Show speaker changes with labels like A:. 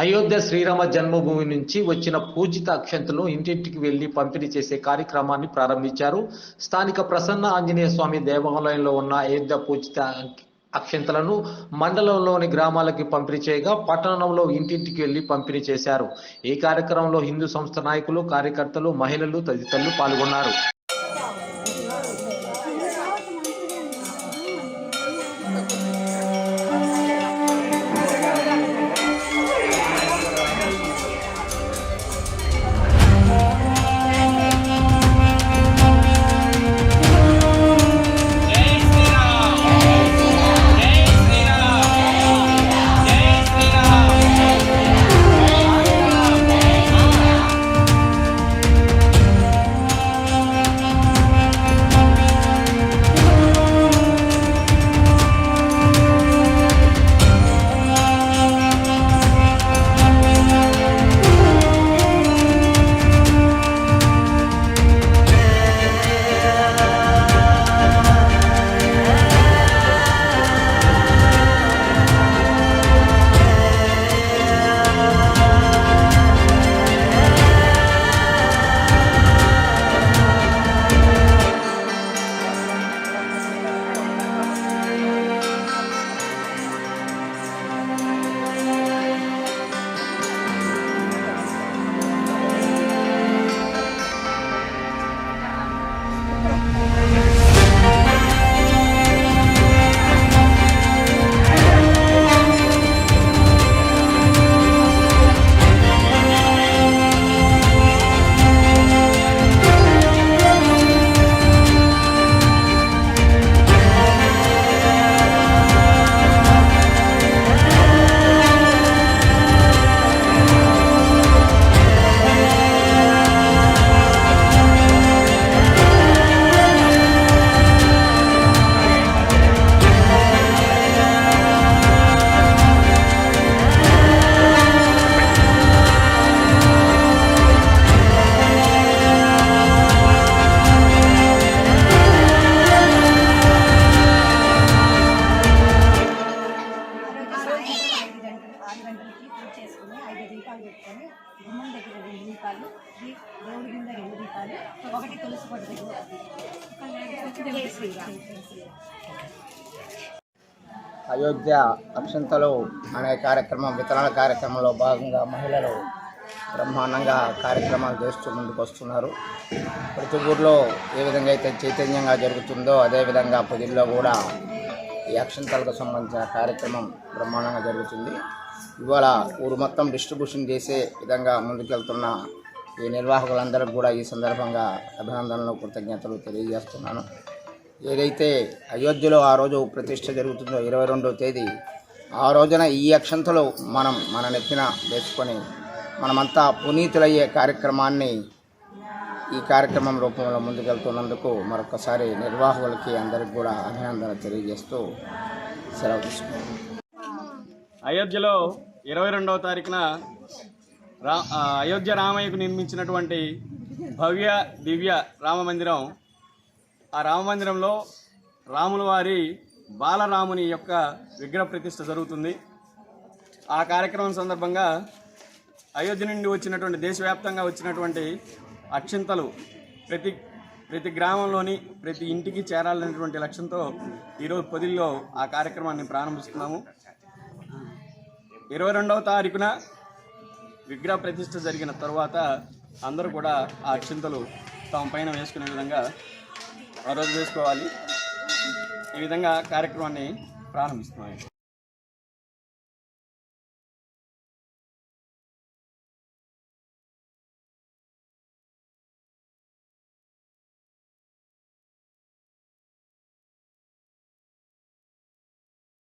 A: అయోధ్య శ్రీరామ జన్మభూమి నుంచి వచ్చిన పూజిత అక్షంతలు ఇంటింటికి వెళ్ళి పంపిణీ చేసే కార్యక్రమాన్ని ప్రారంభించారు. స్థానిక ప్రసన్న ఆంజనేయ స్వామి దేవాలయంలో ఉన్న అయోధ్య పూజిత అక్షంతలను మండలంలోని గ్రామాలకి పంపిణీ చేయగా పట్టణంలో ఇంటింటికి వెళ్ళి పంపిణీ చేశారు. ఈ కార్యక్రమంలో హిందూ సంస్థ నాయకులు కార్యకర్తలు మహిళలు తదితరులు పాల్గొన్నారు.
B: దీపాలు పెట్టుకొని గుమ్మం దగ్గర రెండు దీపాలు దేవుడి కింద రెండు దీపాలు ఒకటి తులసి పొట్ట
C: అయోధ్య అక్షంతలు అనే కార్యక్రమం వితరణ కార్యక్రమంలో భాగంగా మహిళలు బ్రహ్మాండంగా కార్యక్రమాలు చేస్తూ ముందుకు వస్తున్నారు. ప్రతి ఊర్లో ఏ విధంగా అయితే చైతన్యంగా జరుగుతుందో అదేవిధంగా పొదిల్లో కూడా ఈ అక్షంతలకు సంబంధించిన కార్యక్రమం బ్రహ్మాండంగా జరుగుతుంది. ఇవాళ ఊరు మొత్తం డిస్ట్రిబ్యూషన్ చేసే విధంగా ముందుకెళ్తున్న ఈ నిర్వాహకులందరికీ కూడా ఈ సందర్భంగా అభినందనలు కృతజ్ఞతలు తెలియజేస్తున్నాను. ఏదైతే అయోధ్యలో ఆ రోజు ప్రతిష్ట జరుగుతుందో ఇరవై రెండవ తేదీ ఆ రోజున ఈ అక్షంతలో మనం మన నెత్తిన వేసుకొని మనమంతా పునీతులయ్యే కార్యక్రమాన్ని ఈ కార్యక్రమం రూపంలో ముందుకెళ్తున్నందుకు మరొకసారి నిర్వాహకులకి అందరికి కూడా అభినందన తెలియజేస్తూ సెలవు తీసుకున్నాను
D: అయోధ్యలో ఇరవై రెండవ తారీఖున రా అయోధ్య రామయ్యకు నిర్మించినటువంటి భవ్య దివ్య రామ మందిరం. ఆ రామ మందిరంలో రాముల వారి బాలరాముని యొక్క విగ్రహ ప్రతిష్ఠ జరుగుతుంది. ఆ కార్యక్రమం సందర్భంగా అయోధ్య నుండి వచ్చినటువంటి దేశవ్యాప్తంగా వచ్చినటువంటి అక్షింతలు ప్రతి ప్రతి గ్రామంలోని ప్రతి ఇంటికి చేరాలనేటువంటి లక్ష్యంతో ఈరోజు పొదిల్లో ఆ కార్యక్రమాన్ని ప్రారంభిస్తున్నాము. ఇరవై రెండవ తారీఖున విగ్రహ ప్రతిష్ఠ జరిగిన తర్వాత అందరూ కూడా ఆ చింతలు తమ పైన వేసుకునే విధంగా ఆ రోజు వేసుకోవాలి. ఈ విధంగా కార్యక్రమాన్ని ప్రారంభిస్తున్నాయి.